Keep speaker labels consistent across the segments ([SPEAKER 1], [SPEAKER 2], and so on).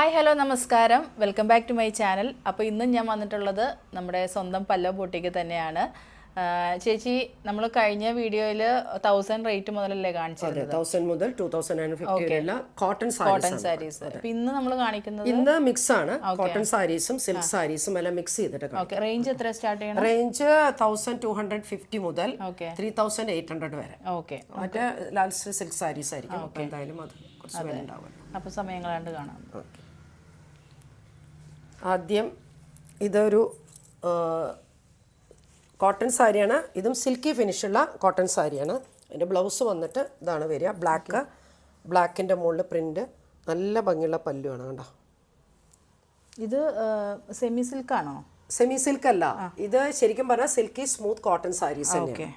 [SPEAKER 1] Hi hello നമസ്കാരം. Welcome back to my channel അപ്പോൾ ഇന്നും ഞാൻ വന്നിട്ടുള്ളത് നമ്മുടെ സ്വന്തം പല്ല ബോട്ടിക്ക് തന്നെയാണ്. ചേച്ചി നമ്മൾ കഴിഞ്ഞ വീഡിയോയിൽ തൗസൻഡ് റേറ്റ് മുതലല്ലേ കാണിച്ചത്
[SPEAKER 2] മുതൽ കോട്ടൺ
[SPEAKER 1] കോട്ടൺ
[SPEAKER 2] സാരീസ്
[SPEAKER 1] ഇന്ന് നമ്മൾ കാണിക്കുന്നത്
[SPEAKER 2] ഇന്ന് മിക്സ് ആണ്. കോട്ടൺ സാരീസും സിൽക്ക് സാരീസും എല്ലാം മിക്സ് ചെയ്തിട്ട്
[SPEAKER 1] ഓക്കെ റേഞ്ച് എത്ര സ്റ്റാർട്ട് ചെയ്യണം?
[SPEAKER 2] Range thousand two hundred fifty മുതൽ
[SPEAKER 1] okay
[SPEAKER 2] three thousand eight hundred വരെ.
[SPEAKER 1] ഓക്കെ
[SPEAKER 2] മറ്റേ ലാസ്റ്റ് സിൽക്ക് സാരീസ് ആയിരിക്കും. എന്തായാലും അത് കുറച്ച് വില ഉണ്ടാവും
[SPEAKER 1] അപ്പോൾ സമയങ്ങളാണ്ട് കാണാം.
[SPEAKER 2] ആദ്യം ഇതൊരു കോട്ടൺ സാരിയാണ്. ഇതും സിൽക്കി ഫിനിഷുള്ള കോട്ടൺ സാരിയാണ്. അതിന്റെ ബ്ലൗസ് വന്നിട്ട് ഇതാണ് വരിക. ബ്ലാക്ക് ബ്ലാക്കിന്റെ മുകളിൽ പ്രിന്റ് നല്ല ഭംഗിയുള്ള പല്ലുവാണ് കണ്ടോ?
[SPEAKER 1] ഇത് സെമി സിൽക്ക് ആണോ?
[SPEAKER 2] സെമി സിൽക്ക് അല്ല. ഇത് ശരിക്കും പറഞ്ഞാൽ സിൽക്കി സ്മൂത്ത് കോട്ടൺ സാരീസ് തന്നെയാണ്.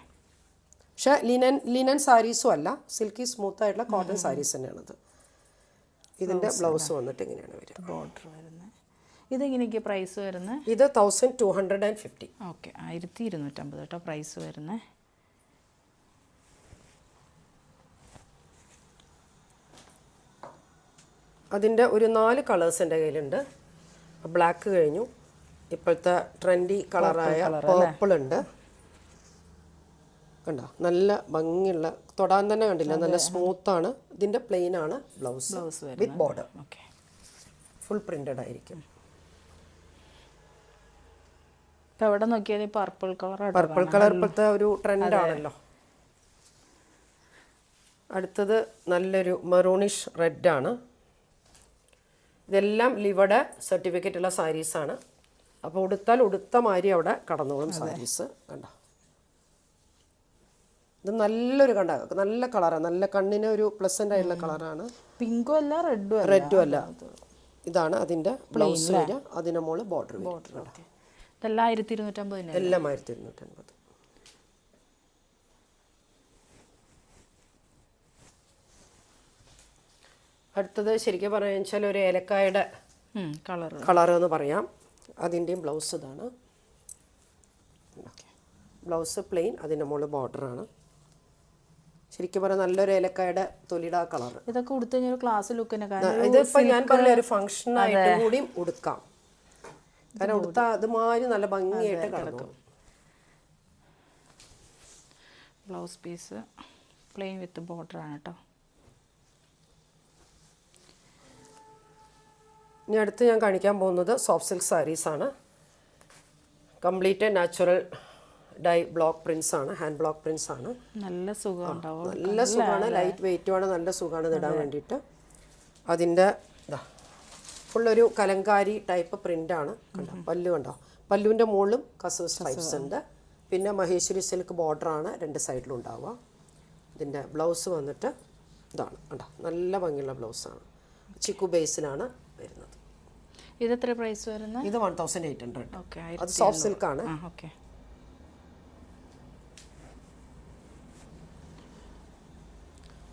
[SPEAKER 2] പക്ഷെ ലിനൻ ലിനൻ സാരീസും അല്ല. സിൽക്കി സ്മൂത്ത് ആയിട്ടുള്ള കോട്ടൺ സാരീസ് തന്നെയാണിത്. ഇതിന്റെ ബ്ലൗസ് വന്നിട്ട് ഇങ്ങനെയാണ് വരിക.
[SPEAKER 1] ബോർഡർ വരുന്നത് ഇതെങ്ങനെയൊക്കെ പ്രൈസ് വരുന്നത്
[SPEAKER 2] ഇത് thousand two hundred and fifty
[SPEAKER 1] okay ആയിരത്തി ഇരുന്നൂറ്റമ്പത് കേട്ടോ പ്രൈസ് വരുന്നത്
[SPEAKER 2] അതിന്റെ ഒരു നാല് കളേഴ്സ് എന്റെ കയ്യിലുണ്ട്. ബ്ലാക്ക് കഴിഞ്ഞു. ഇപ്പോഴത്തെ ട്രെൻഡി കളറായ പേർപ്പിൾ ഉണ്ട്. കണ്ടോ? നല്ല ഭംഗിയുള്ള തൊടാൻ തന്നെ കണ്ടില്ല നല്ല സ്മൂത്ത് ആണ്. ഇതിന്റെ പ്ലെയിൻ ആണ് blouse
[SPEAKER 1] blouse
[SPEAKER 2] with border
[SPEAKER 1] okay
[SPEAKER 2] full printed ആയിരിക്കും.
[SPEAKER 1] ഇപ്പോൾ എവിടെ നോക്കിയാലും പർപ്പിൾ കളർ
[SPEAKER 2] പർപ്പിൾ കളർ ഇപ്പോഴത്തെ ഒരു ട്രെൻഡ് ആണല്ലോ. അടുത്തത് നല്ലൊരു മെറൂണിഷ് റെഡ് ആണ്. ഇതെല്ലാം ലിവയുടെ സർട്ടിഫിക്കറ്റ് ഉള്ള സാരീസാണ് അപ്പോൾ ഉടുത്താൽ ഉടുത്ത മാതിരി അവിടെ കടന്നോളും സാരീസ് കണ്ട? ഇത് നല്ലൊരു കണ്ട നല്ല കളറാണ് നല്ല കണ്ണിന് ഒരു പ്ലസന്റ് ആയിട്ടുള്ള കളറാണ്
[SPEAKER 1] പിങ്കും അല്ല റെഡും
[SPEAKER 2] റെഡും അല്ല. ഇതാണ് അതിന്റെ ബ്ലൗസ് വരിക അതിന്റെ മുകളിൽ ബോർഡർ ബോർഡർ
[SPEAKER 1] ഓക്കെ ഇതെല്ലാം ആയിരത്തി ഇരുന്നൂറ്റമ്പതിന്
[SPEAKER 2] എല്ലാം ആയിരത്തി ഇരുന്നൂറ്റമ്പത് അടുത്തത് ശരിക്കും പറഞ്ഞു വെച്ചാൽ ഒരു ഏലക്കായുടെ
[SPEAKER 1] കളർ
[SPEAKER 2] കളർ എന്ന് പറയാം. അതിന്റെയും ബ്ലൗസ് ഇതാണ്. ബ്ലൗസ് പ്ലെയിൻ അതിന്റെ മുകളിൽ ബോർഡറാണ്. ശരിക്കും പറഞ്ഞാൽ നല്ലൊരു ഏലക്കായുടെ തൊലിടാ കളർ
[SPEAKER 1] ഇതൊക്കെ ഉടുത്ത് കഴിഞ്ഞാൽ ക്ലാസ് ലുക്കിനെ
[SPEAKER 2] ഇതിപ്പോ ഞാൻ പറഞ്ഞ ഒരു ഫംഗ്ഷൻ ആയിട്ട് കൂടിയും ഉടുക്കാം. കാരണം ഉടുത്ത അതുമാതിരി നല്ല ഭംഗിയായിട്ട് കിടക്കും.
[SPEAKER 1] Blouse piece plain with border ആണ് കേട്ടോ
[SPEAKER 2] ഇനി അടുത്ത് ഞാൻ കാണിക്കാൻ പോകുന്നത് സോഫ്റ്റ് സിൽക്ക് സാരീസ് ആണ്. Complete natural dye block prints ആണ് ഹാൻഡ് ബ്ലോക്ക് പ്രിൻസ് ആണ്.
[SPEAKER 1] നല്ല സുഖം ഉണ്ടാവും.
[SPEAKER 2] നല്ല സുഖമാണ് ലൈറ്റ് വെയിറ്റുമാണ് നല്ല സുഖമാണ് ഇടാൻ വേണ്ടിയിട്ട്. അതിന്റെ ഫുള്ളൊരു കലങ്കാരി ടൈപ്പ് പ്രിന്റാണ് കണ്ടോ? പല്ലു കണ്ടോ? പല്ലുവിന്റെ മുകളിലും കസവ് സ്ട്രൈപ്സ് ഉണ്ട്. പിന്നെ മഹേശ്വരി സിൽക്ക് ബോർഡറാണ് രണ്ട് സൈഡിലും ഉണ്ടാവുക. ഇതിന്റെ ബ്ലൗസ് വന്നിട്ട് ഇതാണ് കണ്ടോ? നല്ല ഭംഗിയുള്ള ബ്ലൗസാണ് ചിക്കു ബേസിലാണ് വരുന്നത്.
[SPEAKER 1] ഇത് എത്ര പ്രൈസ് വരുന്നത്?
[SPEAKER 2] ഇത് വൺ തൗസൻഡ് എയ്റ്റ് ഹൺഡ്രഡ് അത് സോഫ്റ്റ് സിൽക്കാണ്
[SPEAKER 1] ആണ്. ഓക്കെ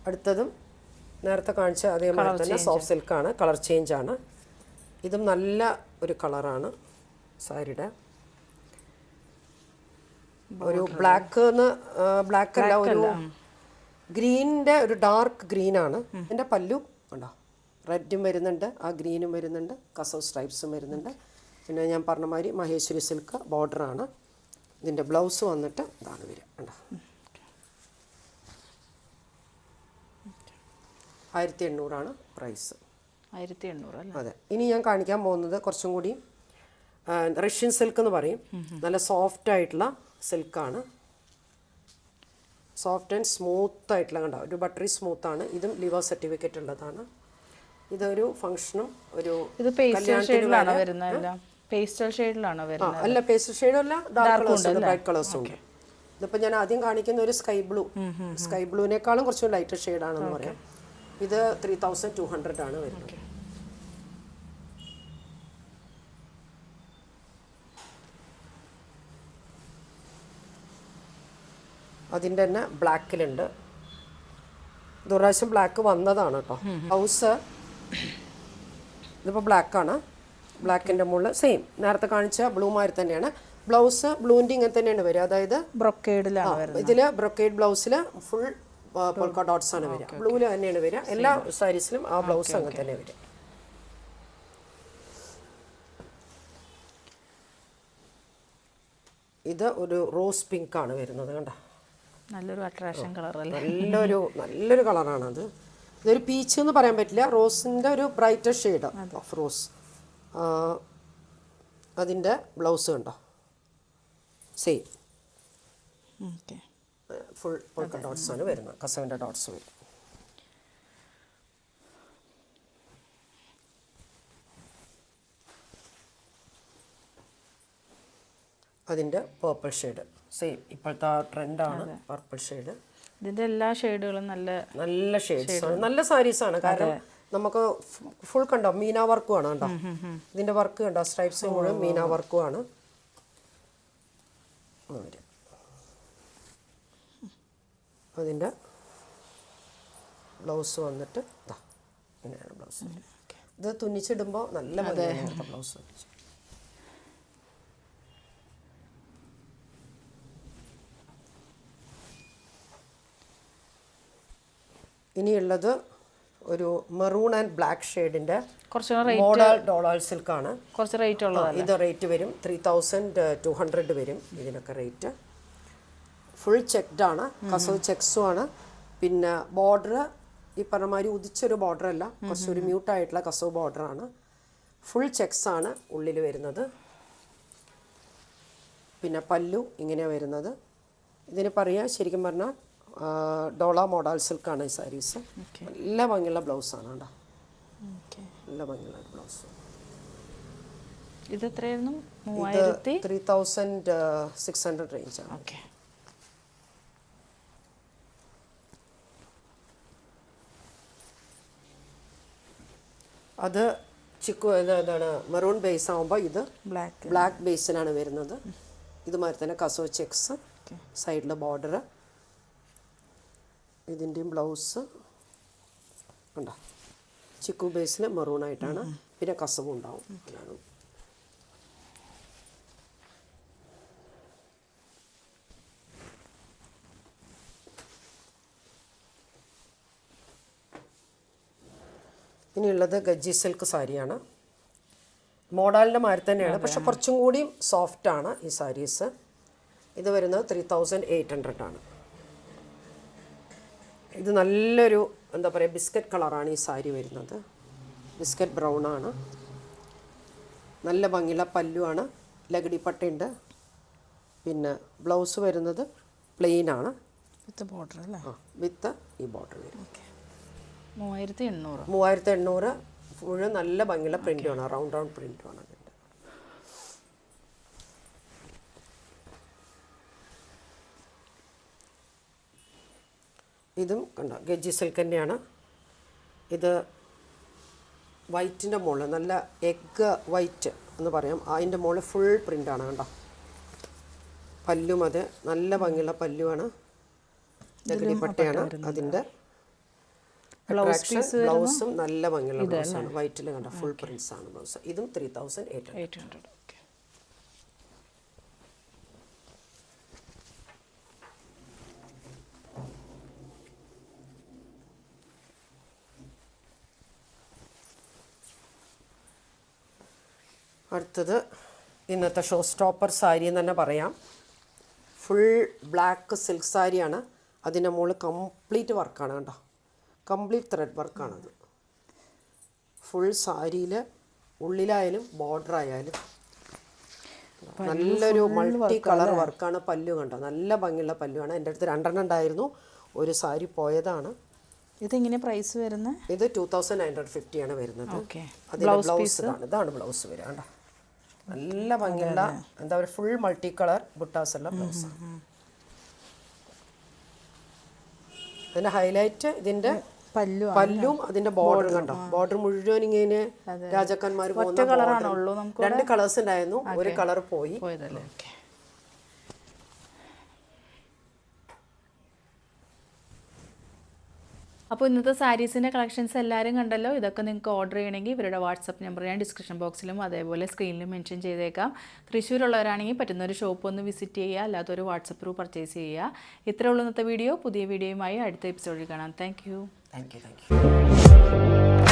[SPEAKER 2] അടുത്തതും നേരത്തെ കാണിച്ച അതേമാതിരി തന്നെ സോഫ്റ്റ് സിൽക്കാണ് കളർ ചേഞ്ച് ആണ്. ഇതും നല്ല ഒരു കളറാണ് സാരിയുടെ. ഒരു ബ്ലാക്ക് ബ്ലാക്ക് അല്ല ഒരു ഗ്രീനിന്റെ ഒരു ഡാർക്ക് ഗ്രീൻ ആണ് എന്റെ പല്ലു ഉണ്ടോ റെഡും വരുന്നുണ്ട് ആ ഗ്രീനും വരുന്നുണ്ട് കസവ് സ്ട്രൈപ്സും വരുന്നുണ്ട്. പിന്നെ ഞാൻ പറഞ്ഞ മാതിരി മഹേശ്വരി സിൽക്ക് ബോർഡറാണ്. ഇതിന്റെ ബ്ലൗസ് വന്നിട്ട് ഇതാണ് വരിക ഉണ്ടോ ആയിരത്തി എണ്ണൂറാണ് പ്രൈസ്.
[SPEAKER 1] ആയിരത്തി എണ്ണൂറ്
[SPEAKER 2] അതെ. ഇനി ഞാൻ കാണിക്കാൻ പോകുന്നത് കുറച്ചും കൂടി റഷ്യൻ സിൽക്ക് എന്ന് പറയും. നല്ല സോഫ്റ്റ് ആയിട്ടുള്ള സിൽക്കാണ് സോഫ്റ്റ് ആൻഡ് സ്മൂത്ത് ആയിട്ടുള്ള കണ്ടോ? ഒരു ബട്ടറി സ്മൂത്ത് ആണ്. ഇതും ലിവർ സർട്ടിഫിക്കറ്റ് ഉള്ളതാണ്. ഇതൊരു ഫംഗ്ഷനും ഒരു
[SPEAKER 1] ഇത് പേസ്റ്റൽ ഷെയ്ഡിലാണോ വരുന്നത്? പേസ്റ്റൽ ഷെയ്ഡിലാണോ വരുന്നത്?
[SPEAKER 2] അല്ല പേസ്റ്റൽ ഷെയ്ഡല്ല ഡാർക്ക് കളേഴ്സ് വൈറ്റ് ബ്രൈറ്റ് കളേഴ്സും ഉണ്ട് ഇതിപ്പോൾ ഞാൻ ആദ്യം കാണിക്കുന്ന ഒരു സ്കൈ ബ്ലൂ സ്കൈ ബ്ലൂവിനേക്കാളും കുറച്ചും ലൈറ്റർ ഷെയ്ഡാണെന്ന് പറയാം. ഇത് ത്രീ തൗസൻഡ് ടു ഹൺഡ്രഡ് ആണ് വരുന്നത്. അതിന്റെ തന്നെ ബ്ലാക്കിലുണ്ട്. പ്രാവശ്യം ബ്ലാക്ക് വന്നതാണ് കേട്ടോ. ഹൗസ് ഇതിപ്പോൾ ബ്ലാക്കാണ്. ബ്ലാക്കിന്റെ മുകളിൽ സെയിം. നേരത്തെ കാണിച്ച ബ്ലൂ മാതിരി തന്നെയാണ്. ബ്ലൗസ് ബ്ലൂവിന്റെ ഇങ്ങനെ തന്നെയാണ് വരിക. അതായത്
[SPEAKER 1] ബ്രൊക്കേഡിലാണ്
[SPEAKER 2] ഇതിൽ ബ്രൊക്കേഡ് ബ്ലൗസിൽ ഫുൾ പോൾക്ക ഡോട്ട്സ് ആണ് വരിക. ബ്ലൂവിൽ തന്നെയാണ് വരിക. എല്ലാ സാരീസിലും ആ ബ്ലൗസ് അങ്ങനെ തന്നെ വരിക ഇത് ഒരു റോസ് പിങ്ക് ആണ് വരുന്നത് കണ്ട?
[SPEAKER 1] നല്ലൊരു അട്രാക്ഷൻ കളർ
[SPEAKER 2] നല്ലൊരു നല്ലൊരു കളറാണ് അത്. ഇതൊരു പീച്ച് എന്ന് പറയാൻ പറ്റില്ല. റോസിന്റെ ഒരു ബ്രൈറ്റർ ഷെയ്ഡ് ഓഫ് റോസ് അതിന്റെ ബ്ലൗസ് കണ്ടോ? Same
[SPEAKER 1] okay
[SPEAKER 2] full polka dots ആണ് വരുന്നത്. കസവിന്റെ ഡോട്ട്സ് വരും. അതിന്റെ പേർപ്പിൾ ഷെയ്ഡ് സെയിം ഇപ്പോഴത്തെ ആ ട്രെൻഡാണ് പർപ്പിൾ ഷെയ്ഡ്
[SPEAKER 1] ഇതിന്റെ എല്ലാ ഷെയ്ഡുകളും നല്ല
[SPEAKER 2] നല്ല ഷെയ്ഡ്സ് ആണ്. നല്ല സാരീസാണ് കാരണം നമുക്ക് ഫുൾ കണ്ടോ? മീന വർക്കും ആണ് കണ്ടോ? ഇതിന്റെ വർക്ക് കണ്ടോ? സ്ട്രൈപ്സ് മുഴുവൻ മീന വർക്കും ആണ്. വരും. അതിന്റെ ബ്ലൗസ് വന്നിട്ട് ഇതാ ഇങ്ങനെയാണ് ബ്ലൗസ്. ഇത് തുന്നിച്ചിടുമ്പോൾ നല്ല ഭംഗിയാണ് ബ്ലൗസ് ഇനിയുള്ളത് ഒരു മെറൂൺ ആൻഡ് ബ്ലാക്ക് ഷെയ്ഡിന്റെ മോഡൽ ഡോളർ സിൽക്കാണ്
[SPEAKER 1] കുറച്ച് റേറ്റ് ഉള്ളത്
[SPEAKER 2] ഇത് റേറ്റ് വരും. ത്രീ തൗസൻഡ് ടു ഹൺഡ്രഡ് വരും ഇതിനൊക്കെ റേറ്റ് ഫുൾ ചെക്ക്ഡ് ആണ് കസവ് ചെക്സും ആണ്. പിന്നെ ബോർഡർ ഈ പറഞ്ഞ മാതിരി ഉദിച്ചൊരു ബോർഡർ അല്ല കുറച്ചൊരു മ്യൂട്ടായിട്ടുള്ള കസവ് ബോർഡർ ആണ്. ഫുൾ ചെക്സ് ആണ് ഉള്ളിൽ വരുന്നത്. പിന്നെ പല്ലു ഇങ്ങനെ വരുന്നത്. ഇതിന് പറയുക ശരിക്കും പറഞ്ഞാൽ ഡോള മോഡൽ സിൽക്കാണ് ഈ സാരീസ് നല്ല ഭംഗിയുള്ള ബ്ലൗസ് ആണ്
[SPEAKER 1] കേട്ടോ.
[SPEAKER 2] നല്ല ഭംഗിയുള്ള ബ്ലൗസ്
[SPEAKER 1] ഇത് എത്രയായിരുന്നു
[SPEAKER 2] ത്രീ തൗസൻഡ് സിക്സ് ഹൺഡ്രഡ് റേഞ്ചാണ്
[SPEAKER 1] ഓക്കെ
[SPEAKER 2] അത് ചിക്കു എന്താണ് ഇതാണ് മെറൂൺ ബേസ് ആകുമ്പോൾ ഇത്
[SPEAKER 1] ബ്ലാക്ക്
[SPEAKER 2] ബ്ലാക്ക് ബേസിനാണ് വരുന്നത്. ഇതുമാതിരി തന്നെ കസോ ചെക്സ് സൈഡിൽ ബോർഡർ ഇതിന്റെയും ബ്ലൗസ് ഉണ്ടോ ചിക്കു ബേസിൽ മെറൂൺ ആയിട്ടാണ്. പിന്നെ കസവും ഉണ്ടാവും. ഇനിയുള്ളത് ഗജ്ജി സിൽക്ക് സാരിയാണ്. മോഡലിന്റെ മാതിരി തന്നെയാണ്. പക്ഷെ കുറച്ചും കൂടിയും സോഫ്റ്റാണ് ആണ് ഈ സാരീസ്. ഇത് വരുന്നത് ത്രീ തൗസൻഡ് എയ്റ്റ് ഹൺഡ്രഡ് ആണ്. ഇത് നല്ലൊരു എന്താ പറയുക ബിസ്ക്കറ്റ് കളറാണ് ഈ സാരി വരുന്നത്. ബിസ്ക്കറ്റ് ബ്രൗൺ ആണ്. നല്ല ഭംഗിയുള്ള പല്ലുവാണ് ലഗടി പട്ടയുണ്ട്. പിന്നെ ബ്ലൗസ് വരുന്നത് പ്ലെയിൻ ആണ്.
[SPEAKER 1] വിത്ത് ബോർഡർ അല്ലേ?
[SPEAKER 2] ആ വിത്ത് ഈ ബോർഡർ വരും.
[SPEAKER 1] ഓക്കെ മൂവായിരത്തി എണ്ണൂറ്
[SPEAKER 2] മൂവായിരത്തി എണ്ണൂറ് മുഴുവൻ നല്ല ഭംഗിയുള്ള പ്രിന്റാണ് റൗണ്ട് റൗണ്ട് അതിന്റെ. ഇതും കണ്ടോ? ഗജി സിൽക്ക് തന്നെയാണ്. ഇത് വൈറ്റിന്റെ മുകളിൽ നല്ല എഗ് വൈറ്റ് എന്ന് പറയാം. അതിന്റെ മുകളിൽ ഫുൾ പ്രിന്റാണ് കണ്ടോ? പല്ലും അത് നല്ല ഭംഗിയുള്ള പല്ലുമാണ്. പട്ടയാണ് അതിന്റെ ബ്ലൗസും നല്ല ഭംഗിയുള്ള ബ്ലൗസാണ് വൈറ്റിൽ കണ്ട ഫുൾ പ്രിൻസ് ആണ് ബ്ലൗസ് ഇതും three thousand eight
[SPEAKER 1] eight hundred
[SPEAKER 2] അടുത്തത് ഇന്നത്തെ ഷോ സ്റ്റോപ്പർ സാരി എന്ന് തന്നെ പറയാം. ഫുൾ ബ്ലാക്ക് സിൽക്ക് സാരിയാണ് അതിന്റെ മുകളിൽ കംപ്ലീറ്റ് വർക്കാണ് കണ്ടോ? Complete thread വർക്കാണത്. ഫുൾ സാരിയിൽ ഉള്ളിലായാലും ബോർഡർ ആയാലും നല്ലൊരു മൾട്ടി കളർ വർക്കാണ് പല്ലു കണ്ടോ? നല്ല ഭംഗിയുള്ള പല്ലുവാണ്. എന്റെ അടുത്ത് രണ്ടെണ്ണം ഉണ്ടായിരുന്നു. ഒരു സാരി പോയതാണ്.
[SPEAKER 1] ഇതെങ്ങനെ പ്രൈസ് വരുന്നത്
[SPEAKER 2] ഇത് two thousand nine hundred fifty ആണ് വരുന്നത്. ബ്ലൗസ് ഇതാണ്. ഇതാണ് ബ്ലൗസ് വരിക നല്ല ഭംഗിയുള്ള എന്താ പറയുക ഫുൾ മൾട്ടി കളർ ബുട്ടാസ് ഉള്ള ബ്ലൗസ് അതിന്റെ ഹൈലൈറ്റ് ഇതിന്റെ
[SPEAKER 1] പല്ലു
[SPEAKER 2] പല്ലും അതിന്റെ ബോർഡർ കണ്ടോ? ബോർഡർ മുഴുവൻ ഇങ്ങനെ രാജാക്കന്മാർ. രണ്ട് കളേഴ്സ് ഉണ്ടായിരുന്നു. ഒരു കളർ പോയി.
[SPEAKER 1] പോയതല്ലേ? അപ്പോൾ ഇന്നത്തെ സാരീസിന്റെ കളക്ഷൻസ് എല്ലാവരും കണ്ടല്ലോ? ഇതൊക്കെ നിങ്ങൾക്ക് ഓർഡർ ചെയ്യണമെങ്കിൽ ഇവരുടെ വാട്സപ്പ് നമ്പർ ഞാൻ ഡിസ്ക്രിപ്ഷൻ ബോക്സിലും അതേപോലെ സ്ക്രീനിലും മെൻഷൻ ചെയ്തേക്കാം. തൃശ്ശൂരുള്ളവരാണെങ്കിൽ പറ്റുന്ന ഒരു ഷോപ്പ് ഒന്ന് വിസിറ്റ് ചെയ്യുക അല്ലാത്തൊരു വാട്സപ്പ് ത്രൂ പർച്ചേസ് ചെയ്യുക. ഉള്ളൂ ഇന്നത്തെ വീഡിയോ പുതിയ വീഡിയോയുമായി അടുത്ത എപ്പിസോഡിൽ കാണാം. Thank you
[SPEAKER 2] thank you thank you